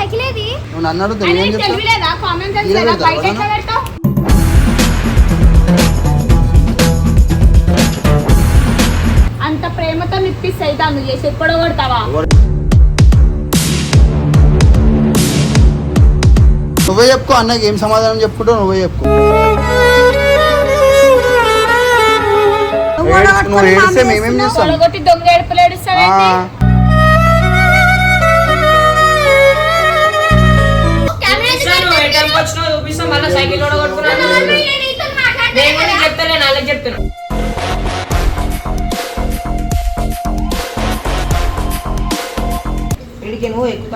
Cycle ఏది నువ్వు నన్ను అడుగుతా నేనేం చెప్తా అంత ప్రేమతో నిప్పిస్తాయి నువ్వు చేసి ఎప్పుడో కొడతావా? నువ్వే చెప్పుకో అన్నకి ఏం సమాధానం చెప్పుకుంటావు నువ్వే చెప్పుకో. నువ్వు ఏడిస్తే మేమేం. చేస్తాం? దొంగ ఏడుపులు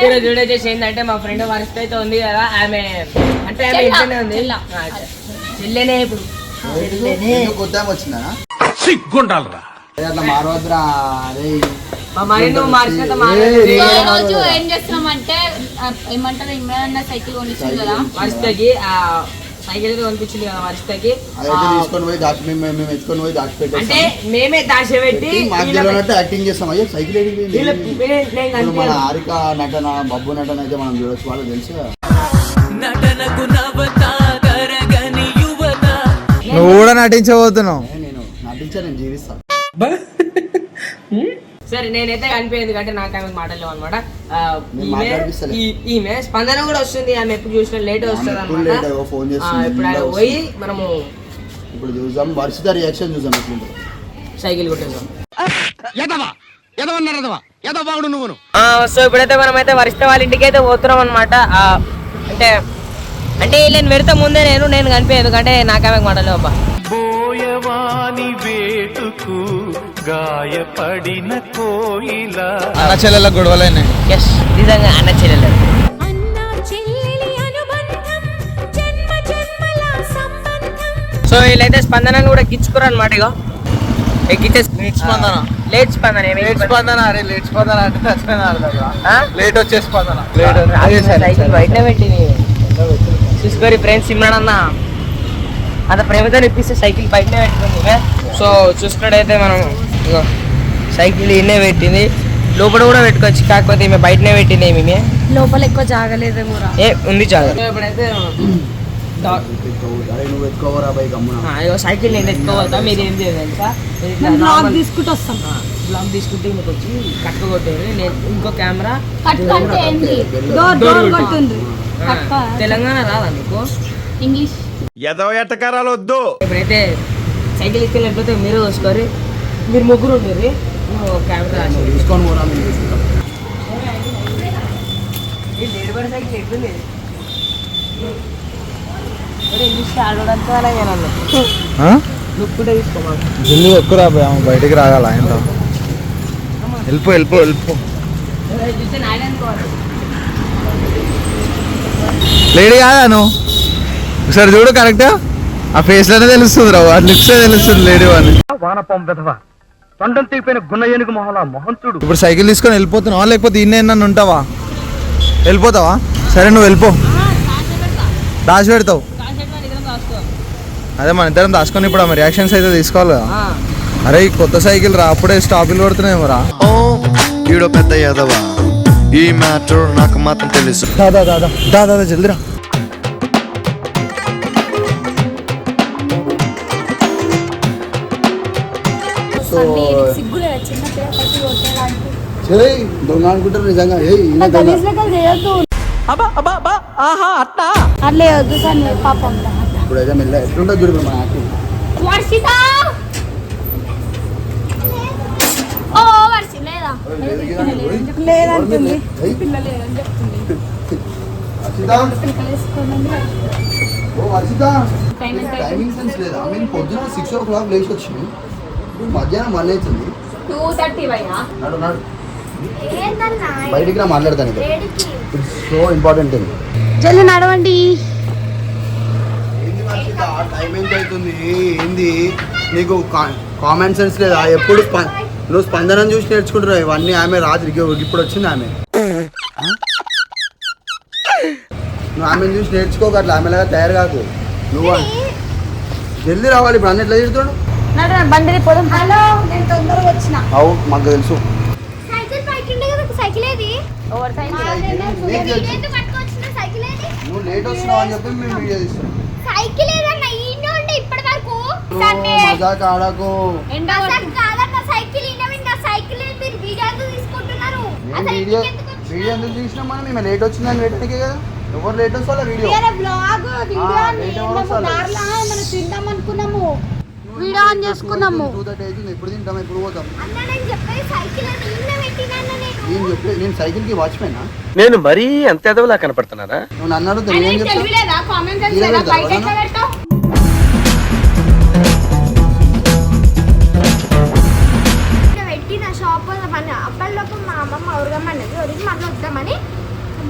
ఈరోజు వీడియో చేసి ఏంటంటే మా ఫ్రెండ్ వరస్ట్ అయితే ఉంది కదా ఆమె అంటే ఆమె ఇంట్లోనే ఉంది. చెల్లెనే ఇప్పుడు. సిగ్గుండాలరా. అట్లా మారవద్దురా అరే ఏ, రోజు చేస్తున్నామంటే ఆ, ఏమంటారు ఇమ్రాన్ సైకిల్ కొనిచ్చింది కదా. వరిస్తకి ఆ సైకిల్ అయితే కనిపించింది కదా వరిస్తకి అదైతే తీసుకొని పోయి దాచి మేము మేము ఎత్తుకొని పోయి దాచి అంటే పెట్టేస్తాం మేమే దాచిపెట్టి పెట్టి మాకు వీళ్ళ- తెలియనట్టు యాక్టింగ్ చేస్తాం. అయ్యో సైకిల్ ఏడికి వీళ్ళ- పోయింది? వీళ్ళ- నేను ఇప్పుడు మన కనిపించను. హారిక నటన బబ్బు నటన అయితే మనం చూడొచ్చు. వాళ్ళు తెలుసు కదా. నువ్వు కూడా నటించబోతున్నావు. నేను నటించా నేను జీవిస్తా. సరే నేనైతే కనిపించింది ఎందుకంటే నాకు ఆమె మాటలు అనమాట నేను ఈమె స్పందన కూడా వస్తుంది ఆమె ఎప్పుడు చూసినా లేట్ వస్తుంది అనమాట ఇప్పుడు ఆయన పోయి మనము ఇప్పుడు చూద్దాం వర్షిత రియాక్షన్ చూద్దాం సైకిల్ కొట్టేద్దాం. నువ్వును. సో ఇప్పుడైతే మనం అయితే వరిష్ట వాళ్ళ ఇంటికి అయితే పోతున్నాం అనమాట అంటే అంటే వీళ్ళని పెడితే ముందే నేను నేను కనిపించదు ఎందుకంటే నాకు ఆమె మాటలు అబ్బా బోయవాని వేటుకు గాయపడిన కోయిల అన్న చెల్లెల గొడవలైనాయి ఎస్ నిజంగా అన్న చెల్లెలు సో వీళ్ళైతే స్పందనను కూడా గిచ్చుకురు అనమాట ఇగో ఎక్కితే లేట్ స్పందన. లేట్ స్పందన లేట్ స్పందన అరే లేట్ స్పందన అంటే నచ్చిపోయిన ఆ? లేట్ వచ్చే స్పందన సైకిల్ బయటనే పెట్టింది చూసుకోరి ఫ్రెండ్స్ ఇమ్రాన్ అన్న అంత ప్రేమతో ఇప్పిస్తే సైకిల్ బయటనే పెట్టుకుంది సో చూసుకున్నట్టయితే మనం సైకిల్ ఇన్నే పెట్టింది. లోపల కూడా పెట్టుకోవచ్చు కాకపోతే ఈమె బయటనే పెట్టింది ఏమి లోపల ఎక్కువ జాగలేదేమో రా ఏ ఉంది చాలా ఇప్పుడైతే సైకిల్ నేను ఎత్తుకోవద్దా మీరు ఏం చేయాలి బ్లాగ్ తీసుకుంటూ వస్తాం బ్లాగ్ తీసుకుంటే మీకు వచ్చి కట్టు కొట్టేది. నేను ఇంకో కెమెరా తెలంగాణ రాదా మీకు? ఇంగ్లీష్. ఎదవ ఎట్టకారాలు వద్దు ఇప్పుడైతే సైకిల్ ఎక్కి లేకపోతే మీరు చూసుకోరు. మీరు ముగ్గురు ఉండేది కెమెరా తీసుకొని మేము తీసుకుంటాం. సైకిల్ ఎట్లుంది? కూడా బయటికి రాగాల ఆయన వెళ్ళిపో వెళ్ళిపో వెళ్ళిపో. లేడీ కాదా నువ్వు? ఒకసారి చూడు కరెక్ట్? ఆ ఫేస్లోనే తెలుస్తుంది రా ఆ లిప్స్ తెలుస్తుంది లేడీ అని వానపం విధవ. తొండం తీపిన గున్న ఏనుగు మొహల మొహం చూడు. ఇప్పుడు సైకిల్ తీసుకొని వెళ్ళిపోతున్నావా? లేకపోతే ఇన్నే నన్ను ఉంటావా? వెళ్ళిపోతావా? సరే నువ్వు వెళ్ళిపో. దాచి పెడతావు. అదే మన ఇద్దరం దాచుకొని ఇప్పుడు ఆమె రియాక్షన్స్ అయితే తీసుకోవాలి కదా. అరే ఈ కొత్త సైకిల్ రా అప్పుడే స్టాపిల్ పడుతున్నాయేమో రా. ఓ ఈడో పెద్ద యాదవా. ఈ మ్యాటర్ నాకు మాత్రం తెలుసు. దాదా దాదా దాదా జల్దీ సో దొంగ అనుకుంటారు నిజంగా. అట్లే వద్దు సార్ పాపం. ఇప్పుడు అయితే మెల్ల ఎట్లుంటుంది చూడు మన యాక్టింగ్. వర్షిత! ఓ వర్షి లేదా? లేదంటుంది పిల్ల లేదని చెప్తుంది టైమింగ్ సెన్స్ లేదా? మేము పొద్దున సిక్స్ ఓ క్లాక్ లేచి వచ్చింది. ఇప్పుడు మధ్యాహ్నం వన్ అవుతుంది. టూ థర్టీ భయ్యా నడు నడు. బయటికి రా మాట్లాడతాను ఇట్స్ సో ఇంపార్టెంట్ థింగ్ జల్లి నడవండి. టైం ఎంత అవుతుంది? ఏంది? నీకు కామన్ సెన్స్ లేదా? ఎప్పుడు నువ్వు స్పందనం చూసి నేర్చుకుంటున్నావు. ఇవన్నీ ఆమె రాత్రికి ఇప్పుడు వచ్చింది ఆమె. ఆ? నువ్వు ఆమెను చూసి నేర్చుకోక అట్లా. ఆమెలాగా తయారు కాకు. నువ్వు జల్దీ రావాలి. ఇప్పుడు అన్ని ఎట్లా తిరుగుతాడు నడు బండి పోదాం. హలో నేను తొందరగా వచ్చిన. అవు మాకు తెలుసు. సైకిల్ బయట ఉండే కదా సైకిల్ ఏది? Over cycle? నువ్వు లేట్ వస్తున్నావు అని చెప్పి మేము వీడియో తీస్తున్నాం. సైకిల్ ఏదన్నా ఈయన ఉండే ఇప్పటి వరకు? మజాక్ ఆడకు. కాదన్న సైకిల్ ఈయన ఇంకా సైకిల్ మీరు వీడియో ఎందుకు తీసుకుంటున్నారు? వీడియో? వీడియో ఎందుకు తీసినాం మనం? మేము లేట్ వచ్చిందని పెట్టడానికే కదా. ఎవరు లేట్ వస్తా వీడియో. బ్లాగ్ వీడియో మనం తిందాం అనుకున్నాము. వీడియో ఆన్ చేసుకున్నాము. ఎప్పుడు తింటాం ఎప్పుడు పోతాం? అన్న నేను నేను. నేను చెప్పే నేను సైకిల్కి వాచ్మెన్? నేను మరీ అంత ఎదవలా కనపడుతున్నారా నువ్వు నన్ను అడుగుతా నేనేం చెప్తా. అప్పటిలోపు మా అమ్మమ్మ ఉరగమన్నది ఉరికి మళ్ళీ వద్దామని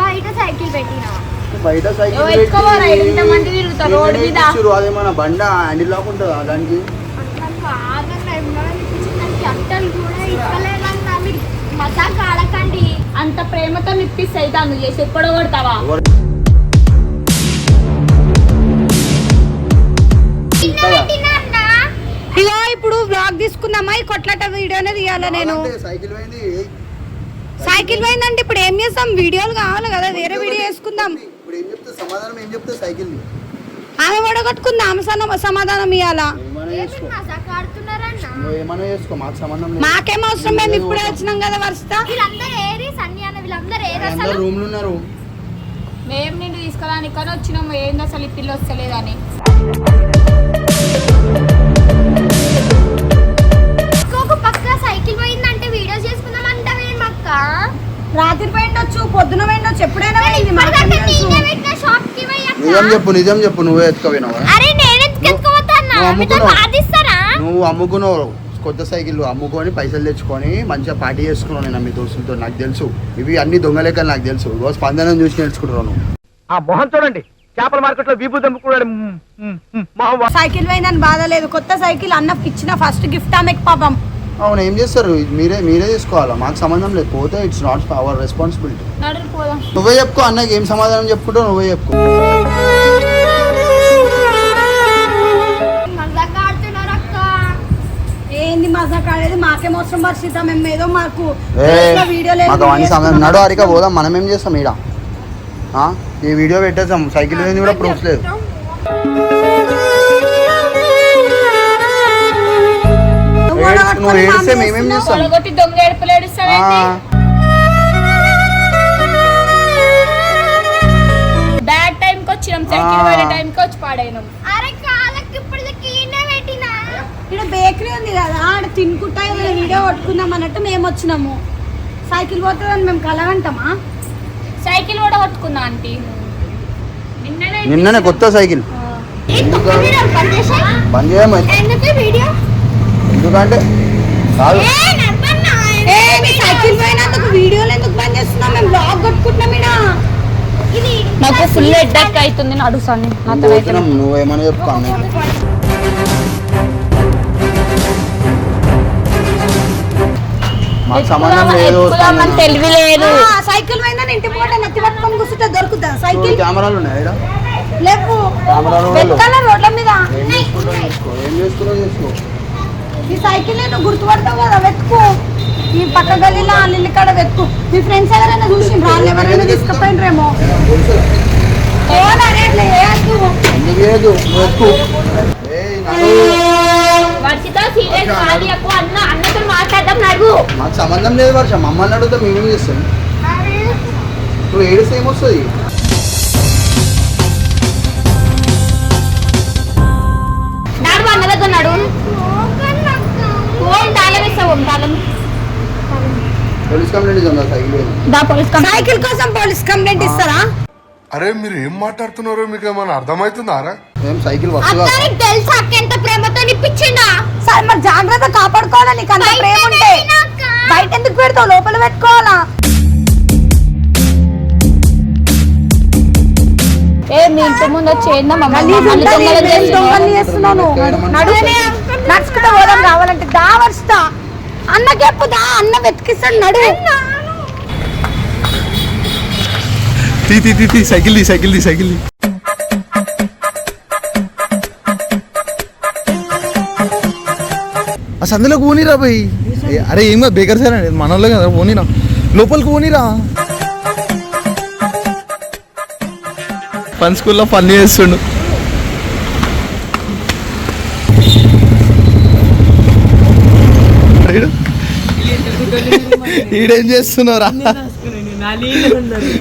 బయట సైకిల్ పెట్టినా. బయట సైకిల్ పెట్టి అదేమన్నా బండ హ్యాండిల్ లాక్కుంటుందా దానికి. నాకు ఆగంగా ఎమ్మడని అనిపించింది గంటలు కూడా ఇవ్వలేదన్నా మీరు మజాక్ ఆడకండి అంత ప్రేమతో నిప్పిస్తాయి దాన్ని. చేసి ఎప్పుడో కొడతావా? ఇగో ఇప్పుడు బ్లాగ్ తీసుకుందామా? ఈ కొట్లాట వీడియోనే తీయాలా నేను? సైకిల్ సైకిల్ పోయిందంటే ఇప్పుడు ఏం చేస్తాం? వీడియోలు కావాలి కదా. వేరే వీడియో వేసుకుందాం. సమాధానం ఏం చెప్తా సైకిల్ ఆమె వడగొట్టుకుంది ఆమె సమ- సమాధానం ఇవ్వాలా ఏమైనా ఏమి చేసుకో. మజాక్ ఆడుతున్నారన్నా? నువ్వు ఏమైనా చేసుకో మాకు సంబంధం లేదు. మాకేం అవసరం మేము ఇప్పుడే వచ్చినాం కదా వరుస. వీళ్ళందరూ ఏరి సన్ని అన్న వీళ్ళందరూ ఏరి అసలు? అందరు రూమ్లు ఉన్నారు. మేము నిన్ను తీసుకురానికి కానీ వచ్చినాము ఏంది అసలు ఈ పిల్ల వస్తలేదని? ఇంకొక పక్క సైకిల్ పోయిందంటే వీడియో చేసుకుందాం అంటావేం అక్క? రాత్రి పోయిండొచ్చు పొద్దున పోయిండొచ్చు ఎప్పుడైనా నిజం చెప్పు నిజం చెప్పు నువ్వే ఎత్తుకోవినావా అరే నేను నువ్వు మీతో అమ్ముకున్నావు. బాధిస్తారా నువ్వు అమ్ముకున్నావు. కొత్త సైకిల్ అమ్ముకొని పైసలు తెచ్చుకొని మంచిగా పార్టీ చేసుకున్నావు నేను మీ దోస్తులతో నాకు తెలుసు. ఇవి అన్ని దొంగ లెక్కలు నాకు తెలుసు. ఇగో స్పందనం చూసి నేర్చుకుంటున్నావు నువ్వు. ఆ మొహం చూడండి. చేపల మార్కెట్లో మొహం సైకిల్ పోయిందని బాధ లేదు. కొత్త సైకిల్ అన్నకి ఇచ్చిన ఫస్ట్ గిఫ్ట్ ఆమెకి పాపం. అవును ఏం చేస్తారు? మీరే మీరే తీసుకోవాలా మాకు సంబంధం లేదు. పోతే ఇట్స్ నాట్ అవర్ రెస్పాన్సిబిలిటీ నువ్వే చెప్పుకో అన్నకి ఏం సమాధానం చెప్పుకుంటావు? నువ్వే చెప్పుకో. ఏంది మజా కాలేదు మాకేం అవసరం పరిస్థితి మేము ఏదో మాకు ఏ వీడియో మాకు అవన్నీ సమయం నడు అరిక పోదాం. మనం ఏం చేస్తాం ఈడ? ఆ? ఈ వీడియో పెట్టేసాం సైకిల్ మీద కూడా ప్రూఫ్స్ లేదు నువ్వు ఏడిస్తే మేమేం చేస్తాం? దొంగ ఏడుపులు ఆ, ఏడుస్తావేంటి? బ్యాడ్ టైం కి వచ్చినాం సైకిల్ టైం కి వచ్చి పాడైనాం. అరే కాళ్ళకి ఇప్పుడు ఈయనే పెట్టినా? ఇక్కడ బేకరీ ఉంది కదా ఆడ తినుకుంటా వీడియో కొట్టుకుందాం అన్నట్టు మేము వచ్చినాము. సైకిల్ పోతుందని మేము కలగంటామా సైకిల్ కూడా కొట్టుకున్నా ఆంటీ? నిన్ననే నిన్ననే కొత్త సైకిల్. బంద్ చేసేయ్. బంద్ చేయము ఎందుకు వీడియో ఎందుకంటే కాదు. సైకిల్ పోయినందుకు వీడియోలు ఎందుకు బంద్ చేస్తున్నాం మేము బ్లాగ్ కొట్టుకుంటున్నాం నాకు ఫుల్ హెడ్ అవుతుంది. నడుస్తాను నువ్వు పోతున్నాం, నువ్వేమని చెప్పుకో అన్నకి మాకు సంబంధం లేదు ఎక్కుదామని తెలివి లేదు. సైకిల్ పోయిందని ఇంటి పూట నెత్తి పట్టుకొని కూర్చుంటే దొరుకుతా. సైకిల్? కెమెరాలు ఉన్నాయి? లేవు. రోడ్ల మీద. ఏం చేసుకో ఈ సైకిల్ నువ్వు గుర్తుపడతావు కదా వెతుకు. ఈ పక్క గల్లీలో ఆ ఇల్లు కాడ వెతుకు. మీ ఫ్రెండ్స్ ఎవరైనా చూసి రాళ్ళు ఎవరైనా తీసుకుపోయినరేమో మాకు సంబంధం లేదు వర్ష. మమ్మల్ని అడిగితే మేమేం చేస్తాం. నువ్వు ఏడిస్తే ఏమొస్తుంది? పోలీస్ సైకిల్ కోసం కంప్లైంట్ ఇస్తారా? అరే మీరు ఏం మాట్లాడుతున్నారో మీకు ఏమైనా అర్థమవుతుందారా ఏం సైకిల్ తెలుసా అక్క ఎంత ప్రేమతో ఇప్పించిండా సరే మరి జాగ్రత్త కాపాడుకోవాలా నీకు అంత బయట ప్రేమ ఉంటే? పెట్టినాక. బయట ఎందుకు పెడతావు? లోపల పెట్టుకోవాలా? ఏ మీ ఇంటి ముందు వచ్చి ఏందమ్మా దొంగలు నడుచుకుంటూ. పోదాం కావాలంటే దా వస్తా అన్నకెప్పు దా అన్న వెతికిస్తాడు నడు. తీ తీ తీ తీ సైకిల్ తీ సైకిల్ తీ సైకిల్ తీ. ఆ సందులోకి పోనీరా పోయి అరే ఏం కాదు బేకర్ సార్ అండి మన వాళ్ళే కదా పోనీరా. లోపలికి పోనీరా. ఫన్ స్కూల్లో ఫన్ చేస్తుండు. ఈడేం చేస్తున్నావురా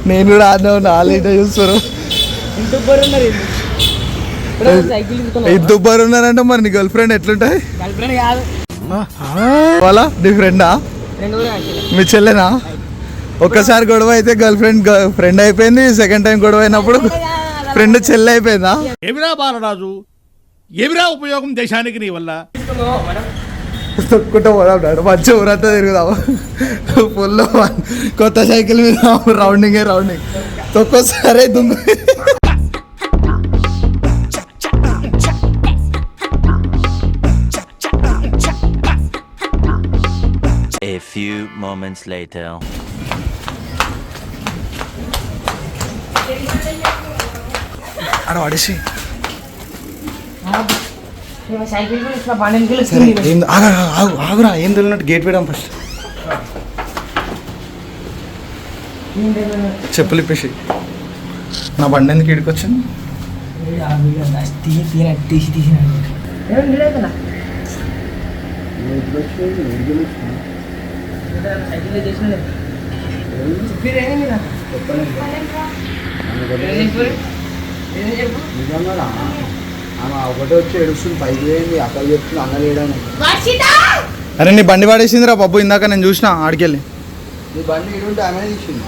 నేను కూడా ఆడినా నాలుగు చూస్తారు. ఇద్దరు బరు ఉన్నారంటే మరి నీ గర్ల్ ఫ్రెండ్ ఎట్లుంటాయి? వాళ్ళ నీ ఫ్రెండా? మీ చెల్లెనా? ఒక్కసారి గొడవ అయితే గర్ల్ ఫ్రెండ్ ఫ్రెండ్ అయిపోయింది సెకండ్ టైం గొడవ అయినప్పుడు ఫ్రెండ్ చెల్లె అయిపోయిందా? ఏమిరా బాలరాజు? ఏమిరా ఉపయోగం దేశానికి నీ వల్ల? తొక్కుంటూ పోదాం డాడీ మంచి ఊరంతా తిరుగుదాం ఫుల్ కొత్త సైకిల్ మీద రౌండింగే రౌండింగ్ తొక్కోసారి దుమ్ము A few moments later. ఆడ పడేసి ఏం ఆగు, ఆగు, ఆగురా ఏం తెలియనట్టు గేట్ వేయడం ఫస్ట్ చెప్పులు ఇప్పేసి. నా బండి ఎందుకు ఇడికొచ్చాను తీసి తీసి తీసి తీసి ఏం లేదన్నా సైకిల్ చేసిన చెప్పిరు ఏంది మీరు ఏం చెప్పారు ఏం చెప్పు ఆమె ఒకటే వచ్చి ఏడుస్తుంది పైకి పోయింది అక్కడ చెప్తుంది అన్న లేడని. అరే నీ బండి పడేసిందిరా బాబు ఇందాక నేను చూసిన ఆడికెళ్ళి. నీ బండి ఇడుంటే ఆమె తీసింది?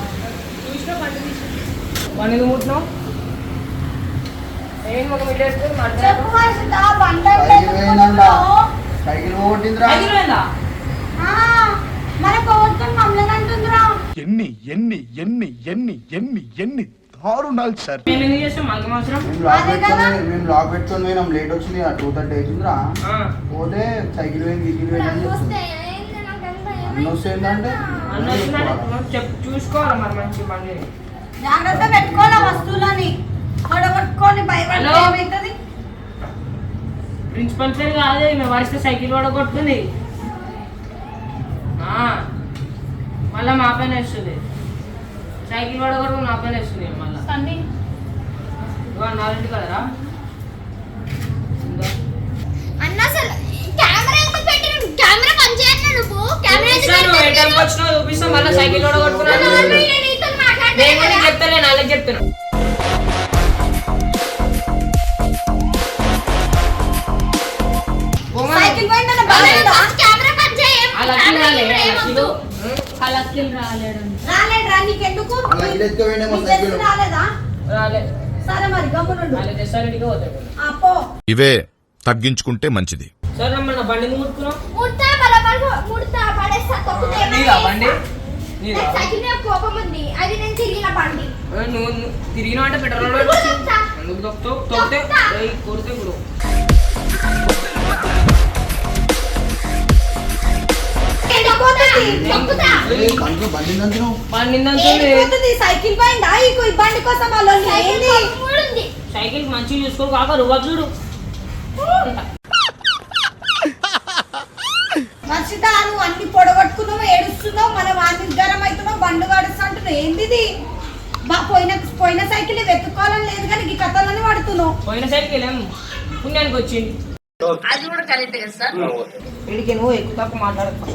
సైకిల్ పోగొట్టిందిరా. ఎన్ని ఎన్ని ఎన్ని ఎన్ని ఎన్ని ఎన్ని దారుణాలు సార్. మేము ఎందుకు చేస్తాం మనకు అవసరం మేము లాక్. పెట్టుకొని మేము లాక్ పెట్టుకొని పోయినాం. లేట్ వచ్చింది. టూ థర్టీ అవుతుందిరా ఆ. పోతే సైకిల్ పోయింది గిగిల్ పోయింది అని చెప్తుంది అన్న వస్తే ఏంటంటే అన్న చెప్పు చూసుకోవాలి మరి మంచి బండి? జాగ్రత్త పెట్టుకోవాలా వస్తువులని? హలో. ఏమవుతుంది ప్రిన్సిపల్ పేరు కాదు మేము వరిస్తే సైకిల్ కూడా కొడుతుంది మళ్ళీ మా పైన వేస్తుంది. సైకిల్ కూడా కూడా నా పైన వేస్తుంది మళ్ళీ కదరా. అన్న అసలు కెమెరా ఎందుకు పెట్టిన కెమెరా పని చేయను నువ్వు. కెమెరా ఎందుకు చూపిస్తాను, ఏ పెట్టినావు? టైంకి వచ్చినావో చూపిస్తాం మళ్ళీ సైకిల్ కూడా కొట్టుకున్నాను. నువ్వు నేను. చెప్తాను వాళ్ళకి అలా రాలేడు. నీకెందుకు? అలా ఇల్లు ఎత్తుకుపోయినేమో నీకు సైకిల్ తెలిసి రాలేదా? రాలే. సరే మరి గమ్మునుండు. వాళ్ళ రెస్టారెంట్కి పోతాడు. అప్పో ఇవే తగ్గించుకుంటే మంచిది. సరే మన బండి ఎందుకు ముట్టుకున్నావు? ముడతా బలబల్ ముడతా పడేస్తా తొక్కుతే నీదా బండి? నీదా? సైకిల్ మీద కోపం ఉంది. అది నేను తిరిగిన బండి. ఏ, నువ్వు నువ్వు తిరిగినా అంటే పెట్రోల్. ఎందుకు తొక్కుతావు? తొక్కితే కొడితే ఇప్పుడు. సైకిల్ ఈ బండి కోసం సైకిల్ ఏంది? కోపం కూడా ఉంది. సైకిల్ మంచిగా చూసుకో కాక రువ్వ చూడు. మర్చిత నువ్వు అన్ని పొడగొట్టుకున్నావు ఏడుస్తున్నావు మన వానికి గరం అవుతున్నావు బండి వాడుస్తుంటున్నావు. ఏంది ఇది? బా పోయిన పోయిన సైకిల్ వెతుక్కోవాలని లేదు కానీ ఈ కథలని వాడుతున్నావు. పోయిన సైకిల్ ఏం పుణ్యానికి వచ్చింది. అది కూడా కరెక్ట్ కదా సార్? వీడికి నువ్వు ఎక్కువ తక్కువ మాట్లాడకు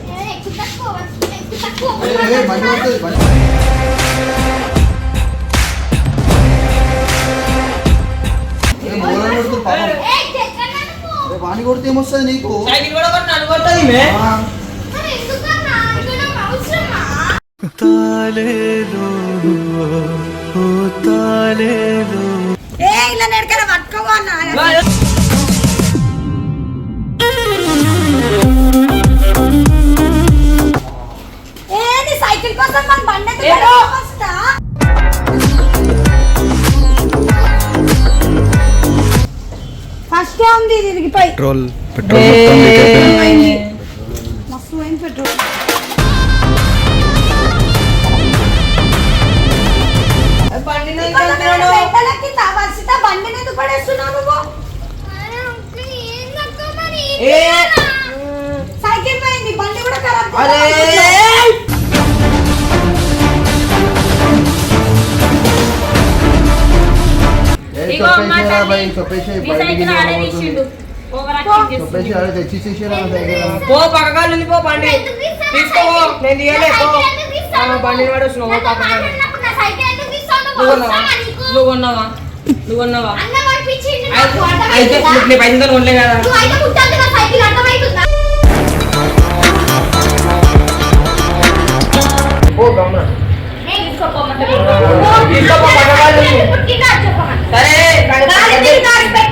వాణి కొడితే ఏమొస్తుంది నీకు సైకిల్ కూడా కొట్టి సైకిల్ కోసం మన బండి. వస్తా ఫస్ట్ ఉంది ఇది పెట్రోల్ పెట్రోల్ మొత్తం leak అయిపోయింది. అయింది మస్తు అయింది పెట్రోల్. సైకిల్ పోయింది బండి కూడా ఖరాబ్ పో పక్కగా నుండి పో బండి తీసుకో నేను తీయలే పో బండిని పడేస్తున్నావు పో పక్కగా నా సైకిల్ ఎందుకు తీస్తావు నువ్వు నీకు? నువ్వు పడిపించిండు అయితే? నీ పైసలు కొనలే కదా పో పక్కగా సరే